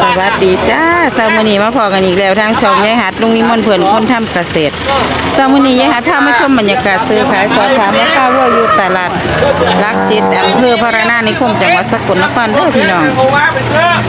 สวัสดีจ้าเสามื้อนี้มาพอกันอีกแล้วทางช่องยายหัดลุงนิมนต์เพิ่อนคนทำเกษตรเสามนียายหัดพามาชมบรรยากาศซื้อขายสอบถามราคาวัวอยู่ตลาดรักจิตอำเภอพระนานิคมจังหวัดสกลนครเด้อพี่น้อง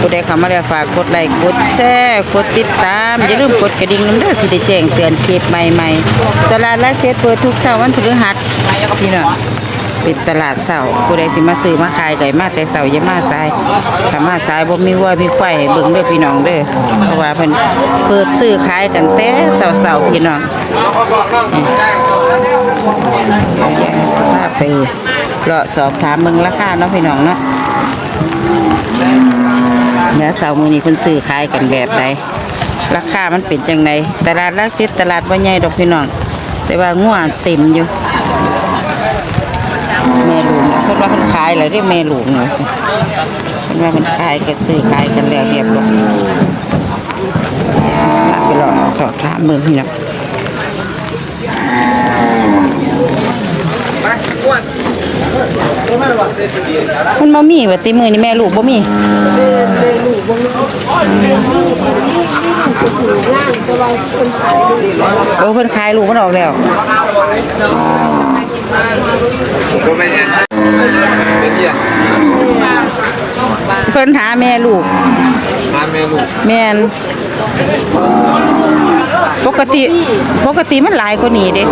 ผู้ใดเข้ามาแล้วฝากกดไลค์กดแชร์กดติดตามอย่าลืมกดกระดิ่งนำเด้อสิได้แจ้งเตือนคลิปใหม่ๆตลาดรักจิตเปิดทุกเสาร์วันพฤหัสพี่น้อง เป็นตลาดเสาผู้ใดสิมาซื้อมาขายไก่มาแต่เสาอย่ามาสายถ้ามาสายบ่มีวัวมีควายให้เบิ่งเด้อพี่น้องเด้อเพราะว่าเพิ่นเปิดซื้อขายกันแต่เสาๆพี่น้องสภาพไปเลาะสอบถามเบิ่งราคาเนาะพี่น้องเนาะเนื้อเสามือนี้เพิ่นซื้อขายกันแบบใดราคามันเป็นจังไดตลาดรักจิตตลาดบ่ใหญ่ดอกพี่น้องแต่ว่างัวเต็มอยู่ แม่หลูกเนี่ยเพิ่นว่าเพิ่นขายแล้วที่แม่หลูกเนี่ยสิเพิ่นว่าเพิ่นขายกันซื้อขายกันแล้วเรียบร้อยสลับไปรอกสอบถามเบิ่งพี่น้องมันบ่มีว่าติมือนี่แม่ลูกบ่มีโอ้เพิ่นขายลูกมันออกแล้ว ก็ไม่เห็นเป็นเหี้ยเพิ่นหาแม่ลูกทานเมนูแม่นปกติปกติมันหลายกว่านี้เด้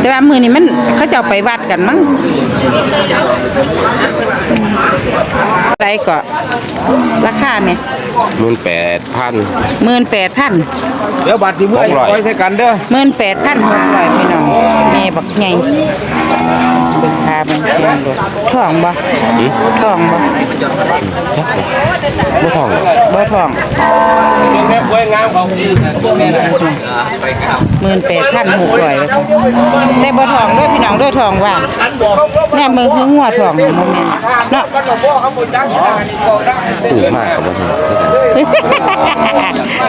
แต่ว่ามื้อนี้มันเขาเจ้าไปวัดกันมั้ง ไรก็ราคาแม่มันแปดพัน18,000เดี๋ยวบัตรที่เมื่ออย่าปล่อยใส่กันเด้อ18,600พี่น้องแม่บักใหญ่เบิ่งค่ามันแพงด้วยท้องบ่ท้องบ่ไม่ทองบ่ท้อง18,600ว่าซั่นแต่บ่ท้องเด้อพี่น้องเด้อท้องว่างแน่มือคือหัวท้องบ่แม่นเนาะสื่อมากกับว่าทอง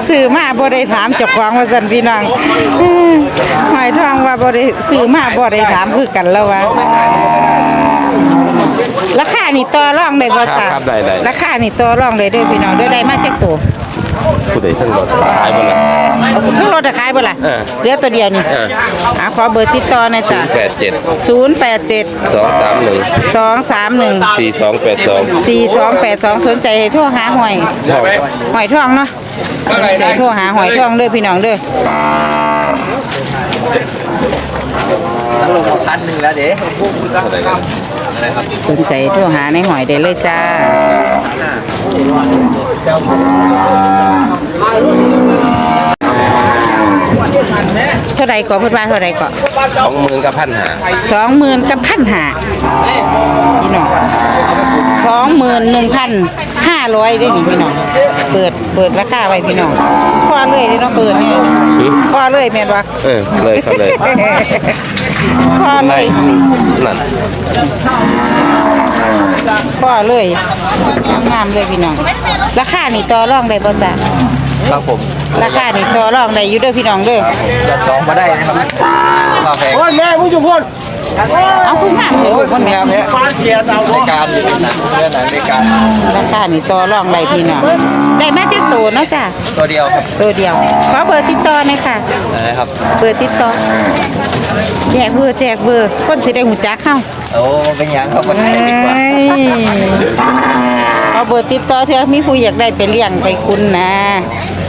ซื้อมาบ่ได้ถามเจ้าของว่าซั่นพี่น้องหอยทองว่าบ่ได้ซื้อมาบ่ได้ถามคือกันแล้วว่าราคานี่ต่อรองได้บ่จ้ะราคานี่ต่อรองได้เด้อพี่น้องเด้อได้มาจักตัว ผู้ใดทั้งรถขายบ่ล่ะ ทั้งรถจะขายบ่ล่ะเออเหลือตัวเดียวนี่เอออะขอเบอร์ติดต่อหน่อยจ้ะแปดเจ็ด087 สองสามหนึ่ง231 สี่สองแปดสอง4282 สนใจให้โทรหาหอย ทองหอยทองเนาะสนใจโทรหาหอยทองเด้อพี่น้องเด้อ ลงพันหนึ่งแล้วเด้อะไรกัน สนใจโทรหาในหอยได้เลยจ้าเท่าไรก่อเพิ่นว่าเท่าไรก่อสองหมื่นกับพันหาสองหมื่นกับพันหาพี่น้องสองหมื่นหนึ่งพันห้าร้อยได้นี่พี่น้องเปิดเปิดราคาไว้พี่น้องคว้าเลยเด้เนาะเปิดเนี่ยคว้าเลยแม่นบ่เออเลยครับเลย คว้าเลไล่ยนั่นพ่อเลยงามเลยพี่น้อง ราคานี่ต่อรองได้บ่จ๊ะครับผมราคานี่ต่อรองได้อยู่เด้อพี่น้องเด้อจะสองมาได้นะครับ กาแฟโอ้ยแม่ผู้จุพนเอาคืองามเลยลูกคนแม่งามเนี่ยฟ้าเกียร์เอาในการเรื่องหนังในการราคานี่ต่อรองได้พี่น้องได้มาจากตัวเนาะจ้ะตัวเดียวครับตัวเดียวขอเบอร์ติดต่อหน่อยค่ะอะไรครับเบอร์ติดต่อแจกเบอร์แจกเบอร์คนสิได้หูจักเข้าโอ้เป็นยังครับคนเอ้ไทยดีกว่าเอาเบอร์ติดต่อเถอะมีผู้อยากได้ไปเลี้ยงไปคุณนะ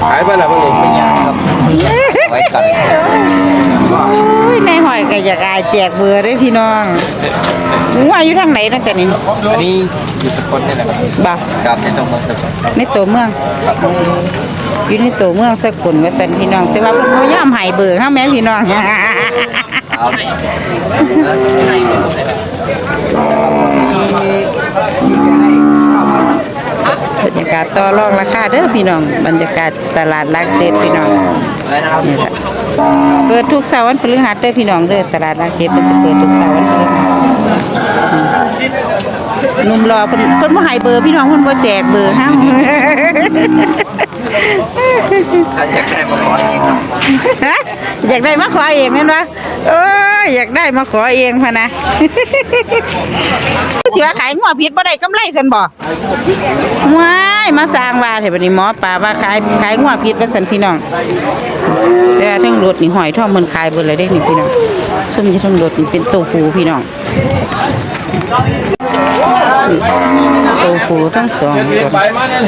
ขายไปแล้วพวกนี้เป็นยังครับไว้กันอุ้ ยในหอยก็อยากอายแจกเบอร์ได้พี่น้องว่าอยู่ทางไหนเนาะจ๊ะนี่อันนี้อยู่สกลนี่แหละครับบ่กับในตัวเมืองสกลในตัวเมืองอยู่ในตัวเมืองสกลว่าซั่นพี่น้อง แต่ว่าเพิ่นบ่ยอมให้เบอร์เฮาแม่พี่น้องเอาบรรยา กาศต่อรองราคาเด้อพี่น้องบรรยากาศตลาดหลักเจ็ดพี่น้องอะไรนะครับนี่แหละเปิดทุกเสาร์วันพฤหัสเด้อพี่น้องเด้อตลาดหลักเจ็ดมันจะเปิดทุกเสาร์วันพฤหัสอืมหนุ่มรอเพิ่นเพิ่นบ่ให้เบอร์พี่น้องเพิ่นบ่แจกเบอร์เฮาถ้าอยากได้มาขอเองครับฮะอยากได้มาขอเองแม่นบ่เอ้ยอยากได้มาขอเองพะนะสิว่าขายงัวผิดบ่ได้กำไรซั่นบ่ว้ายา ยมาสร้างว่าเถอะบัดนี้หมอปลาว่าขายขายงัวพิษว่าสันพี่น้อง แต่ทั้งรถนี่หอยทองมันขายเบิดเลยได้นี่พี่น้องซุ่มอยู่ทั้งรถนี่เป็นโตฟูพี่น้อง โตฟูทั้งสองเรียคกนไปมาเนี่ย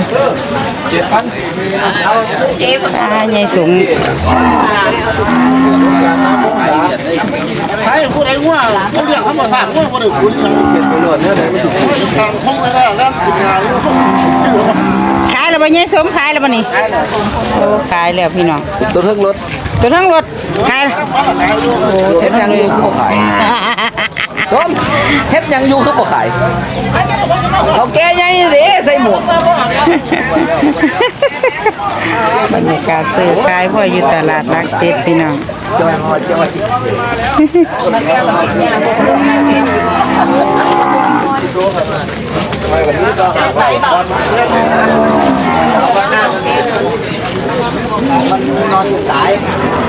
เจ็ดพันตาใหญ่สูงใช่ผู้ใดว่าผู้เรียกเขามาสร้างผู้คนอื่นคุณเจ็ดไปหนวดเนี่ยเลยทางห้องไม่ได้แล้วกินงานชื่อขายแล้วบ่ใหญ่สมขายแล้วบ่นี่โอ้ขายแล้วพี่น้องตัวเทิงรถตัวทั้งรถขายโอ้เฮ็ดยังอยู่คือบ่ขาย ชมเฮ็ดยังอยู่คือบ่ขายเอาแกใหญ่เด้ใส่หมวกบรรยากาศซื้อขายพ่ออยู่ตลาดรักเจ็ดพี่น้อง จอยจอย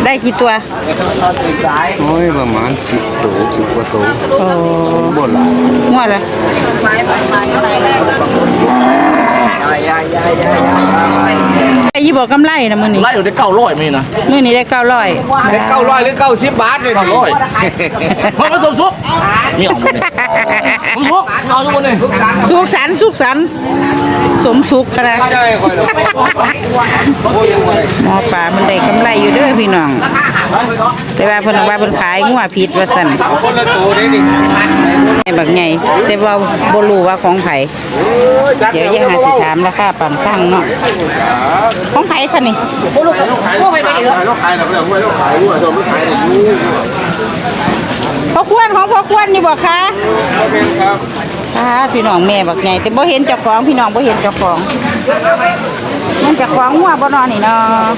ได้กี่ตัว โอ้ยประมาณสิบตัวสิบกว่าตัวโอ้บ่หลายงวดละ ยายยายยายไอ้ยี่บอกกำไรนะมื้อนี้ไล่อยู่ได้เก้าร้อยมีนะมื้อนี้ได้900ได้เก้าร้อยหรือเก้าสิบบาทเลยเก้าร้อยมันผสมซุปนี่เอาหมดเลยผสมซุปเอาทุกคนเลยสุขสันต์สุขสันต์สมสุขนะใช่ค่อยเลยหมอปลามันได้กำไรอยู่เด้อพี่น้อง แต่ว่าเพิ่นว่าเพิ่นขายงัวผิดว่าซั่นคนละตัวนี่นี่ไอ้บักใหญ่แต่ว่าบ่รู้ว่าของไผเดี๋ยวยังหาสิถามราคาปังฟังเนาะของไผคะนี่ลูกขายแล้วเรื่องลูกขายลูกขายลูกขายลูกพ่อควรของพ่อควรนี่บ่คะเป็นครับค่ะพี่น้องแม่บักใหญ่แต่บ่เห็นเจ้าของพี่น้องบ่เห็นเจ้าของมันเจ้าของงัวบ่นอนนี่เนาะ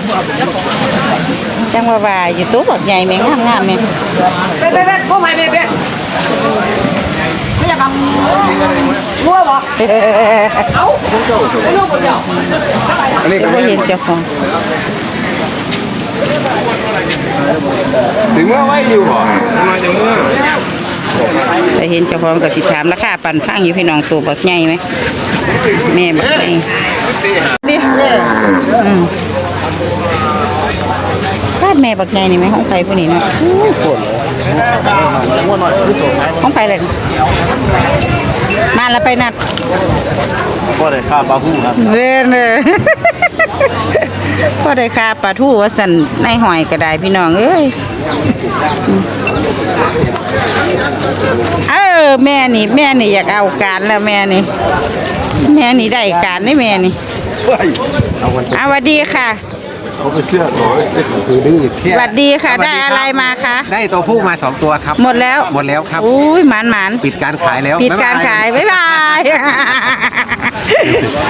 จังว่าว่าอยู่ตัวบักใหญ่แม่งงามๆแม่เบ๊ะเบ๊ะพวก ใหม่เบ๊ะเบ๊ะไม่อยากทำมั่วบ่เอ้าอันนี้แต่ก็บ่เห็นเจ้าของถึงเมื่อไว้อยู่บ่มาจากเมื่อแต่เห็นเจ้าของก็สิถามราคาปันฟังอยู่พี่น้องตัวบักใหญ่ไหมแม่บักใหญ่ดิอืมคาด แม่บักใหญ่นี่ไหมของใครผู้นี้เนาะอู้ปวดของใครเลยมาแล้วไปนัดก็ได้ค่าปลาหูครับเวนเลยพอได้ค่าปลาทูว่าสั่นในหอยก็ได้พี่น้องเอ้ยเออแม่นี่ แม่นี่อยากเอาการแล้วแม่นี่ แม่นี่ได้การได้แม่นี่อะสวัสดีค่ะ เขาไปเสื้อตัวคือดื้อเที่สวัสดีค่ะ ได้อะไรมาคะ ได้ตัวผู้มาสองตัวครับ หมดแล้ว หมดแล้วครับ อุ้ยหมานหมานปิดการขายแล้ว ปิดการขาย บ๊ายบาย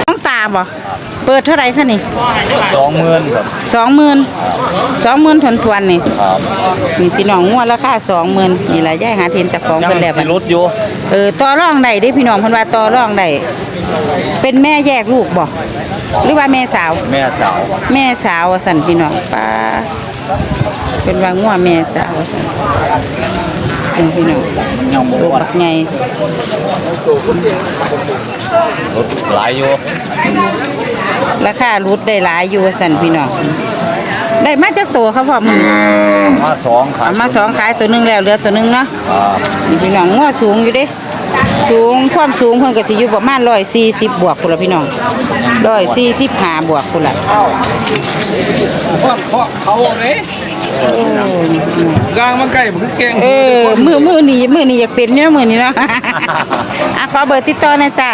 ต้องตามบ่ เปิดเท่าไหร่คะนี่สองหมื่นครับสองหมื่นสองหมื่นทวนทวนๆนี่ครับนี่พี่น้องงวดราคาสองหมื่นนี่แหละย่ายหาเทนจากของยังเป็นแล้วสิรถอยู่เออต่อรองได้เด้พี่น้องเพิ่นว่าต่อรองได้เป็นแม่แยกลูกบ่หรือว่าแม่สาว แม่สาวแม่สาวว่าสั่นพี่น้องป้าเป็นว่างัวแม่สาวว่าสั่นเป็นพี่น้องยังบ่ลูกวัดบักใหญ่รถหลายอยู่ ราคารุดได้หลายอยู่ว่าสั่นพี่น้องได้มาจากตัวเขาพอมึงมาสองขายเอามาสองขายตัวหนึงแล้วเหลือตัวหนึงเนาะครับนี่พี่น้องงัวสูงอยู่เด้สูงความสูงเพิ่นก็สิอยู่ประมาณ140บวกพุ่นละพี่น้อง145บวกพุ่นละเขาเลย กลางมันไก่มันคือเก่งเออมือมือนี้มือนี้อยากเป็นเนี่ยมือนี้เนาะ อะขอเบอร์ติดต่อหนะจ้า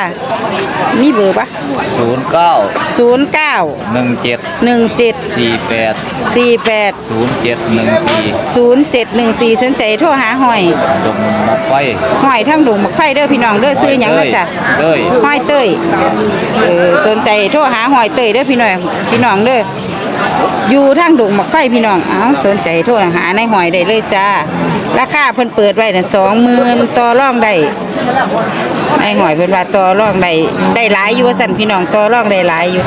มีเบอร์ปะศูนย์เก้า09หนึ่งเจ็ด17สี่แปด48ศูนย์เจ็ดหนึ่งสี่0714สนใจโทรหาหอยดงหมกไฟหอยทั้งดงบักไฟเด้อพี่น้องเด้อซื้อหยังนะจ้ะเต้ยหอยเต้ยเออสนใจโทรหาหอยเต้ยเด้อพี่น้องพี่น้องเด้อ อยู่ทางดงบักไฟพี่น้อง เอ้าสนใจโทรหาในหอยได้เลยจ้า ราคาเพิ่นเปิดไว้น่ะ20,000ต่อรองได้ในหอยเพิ่นว่าต่อรองได้ได้หลายอยู่ว่าซั่นพี่น้องต่อรองได้หลายอยู่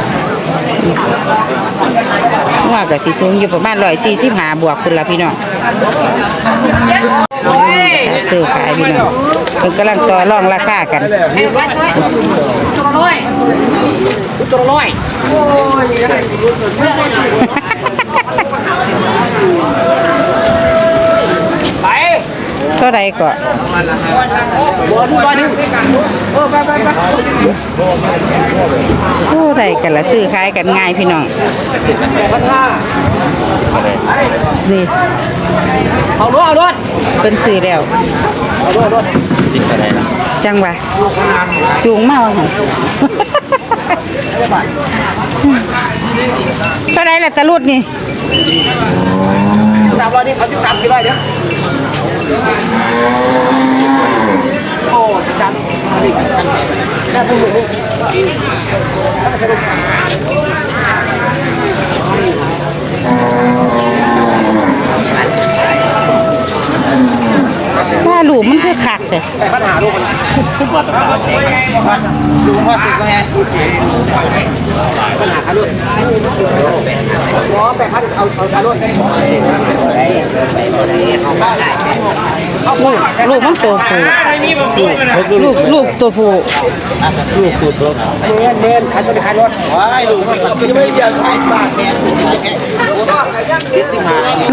ว่าก็สิสูงอยู่ประมาณ145บวกคุณล่ะพี่น้องซื้อขายพี่น้อง เพิ่นกำลังต่อรองราคากันตัวละร้อยตัวละร้อยไปเท่าไรก็บอลบอลนึงเท่าไรกันละซื้อขายกันง่ายพี่น้องพั นห้านี่เอารถเอารถเพิ่นซื้อแล้วเอารถเอารถจังหวะจูงมาว่าหั่นเท่าไรล่ะตะลุดนี่สามร้อยนี่เอาสิบสามสี่ร้อยเดี๋ยวโอ้สิบสามน่าจะหมุนว่า แต่ปัญหาลูกมันดูว่าสึกไงปัญหาลูกอ๋อแปดพันเอาเอาเอารถลูกลูกมันตัวผู้ลูกลูกตัวผู้เมนเมนขายตัวขายรถว้ายลูกมันไม่อยากขายบาทแม่ย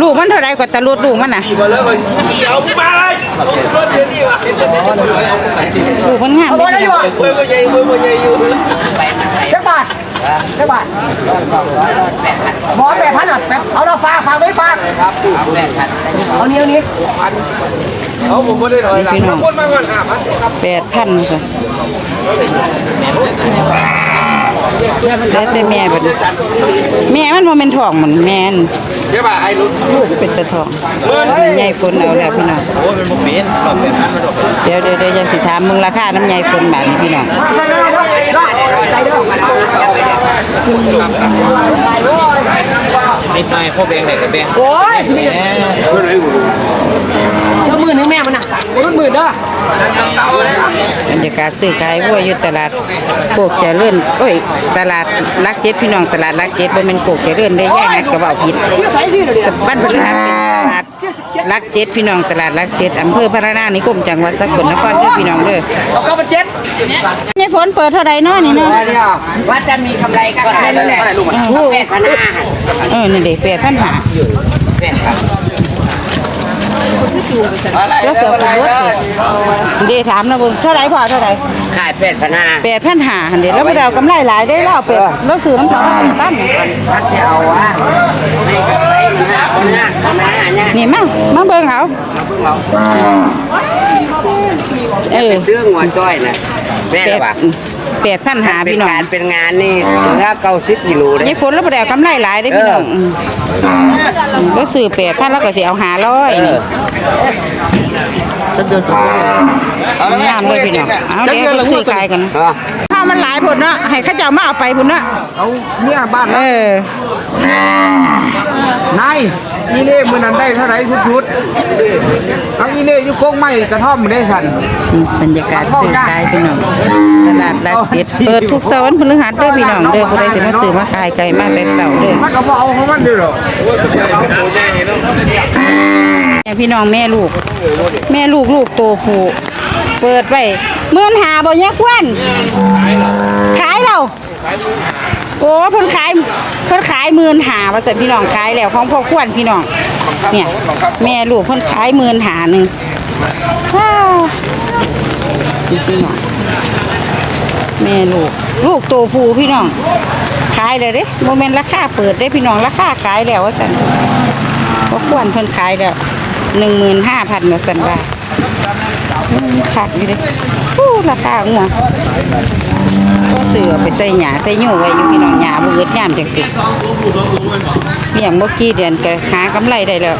ลูกมันเท่าไรก็ตะลุดลูกมันน่ะมาเลยมันเกี่ยวมาเลยรถเดี๋ยวนี้วะลูกมันงามเอาเลรถได้ยอยู่เว้ยมันใหญ่เว้ยมันใหญ่อยู่เจ็ดบาทเจ็ดบาทหมอแปดพันอะเอาเราฝากฝากด้วยฝากครับเอานี้เอานี้เอาผมไม่ได้ถอยหลังพูดมาก่อนห้าพันครับแปดพันค่ะ แล้วแต่แม่บัดนี้แม่มันบ่แม่นทองมันแม่นเดี๋ยวบ่าไอ้รุ่นลูกเป็นตะทองใหญ่ฝนเอาแล้วพี่น้องโอ้เป็นโมเมนต์รอบแปดพันมันออกเดี๋ยวเดี๋ยวเดี๋ยวยังสิถามมึงราคาน้ำใหญ่ฝนบาดนี้พี่น้องใจเด้อนิดหน่อยพวกแบงค์ไหนกับแบงค์โอ้ยสิเจ้ามือนึงแม่มันน่ะรุ่นหมื่นเด้อ บรรยากาศซื้อขายวัวอยู่ตลาดโคกเจริญโอ้ย ตลาดรักเจ็ดพี่น้องตลาดรักเจ็ดบ่แม่นโคกเจริญได้แย่งัดกระเป๋าผิดเสื้อไทยสิเดี๋ยวสบ้านพระธาตุเป็นตลาดรักเจ็ดพี่น้องตลาดรักเจ็ดอำเภอพระนานิคมจังหวัดสกลนครเด้อพี่น้องเด้อเอาเก้าพันเจ็ดยายฝนเปิดเท่าใดเนาะนี่เนาะว่าจะมีกำไรก็ขายนั่นแหละลูกมันแปดพันห้าเออนี่เด็กแปดพันหาแล้วเสือปูรถเดี๋ยวถามนะบุญเท่าไหรพอเท่าไหรขายแปดพันห้าแปดพันหาเดี๋ยวแล้วเรากำไรหลายได้แล้วเป็ดแล้วซื้อน้ำเขามาเป็นปั้นพันจะเอาวะไม่กำไรมันห้าพันห้าพันห้าเนี่ยนี่มามาเบิ่งเอาเออซื้อหัวจ้อยนะแม่แปละดบาท แปดพันหาเป็นพี่น้องการเป็นงานนี่ถ้าเก้าสิบกิโลเลยยายฝนแล้วบ่ได้เอากำไรหลายได้อพี่น้องอืมก็ซื้อแปดพันแล้วก็สิเอาหาร้อยนี่งามเลยพี่น้องเอาเดี๋ยวไปซื้อขายกันข้าว มันหลายผลเนาะให้เข้าเจ้ามาเอาไปพุ่นเนาะเอาเนี่ยบ้านเออนายอีเล่มือนั้นได้เท่าไหร่ชุดๆเอาอีเล่อยู่โค้งไม้กระท่อมได้สันบรรยากาศซื้อขายพี่น้องตลาดรักเจ็ดเปิดทุกเสาร์วันพฤหัสเด้อพี่น้องเด้อผู้ใดสิมาซื้อมาขายไก่มาแต่เสาร์เด้อมันก็บ่เอาของมันเด้อหรอแม่พี่น้องแม่ลูก แม่ลูกลูกโตผู้เปิดไว้ มื่อนหาบ่แยกควนขายแล้วโอ้เพิ่นขายเพิ่นขายหมื่นหาว่าซั่นพี่น้องขายแล้วของพ่อควรพี่น้องเนี่ยแม่ลูกเพิ่นขายหมื่นหาหนึงว้าวนี่พี่น้องแม่ลูกลูกโตผูพี่น้องขายเลยเด้โมเมนต์ราคาเปิดได้พี่น้องราคาขายแล้วว่าซั่นก็ควรเพิ่นขายแล้วหนึ่งหมื่นห้าพันมาสันบาท ขาดอยู่เลยอู้ราคางัวก็เสือไปใส่หญ้าใส่หยูไว้อยู่พี่น้องหญ้าบ่เอิดยามจังสิเนี่ยเมื่อกี้เดือนก็หากำไรได้แล้ว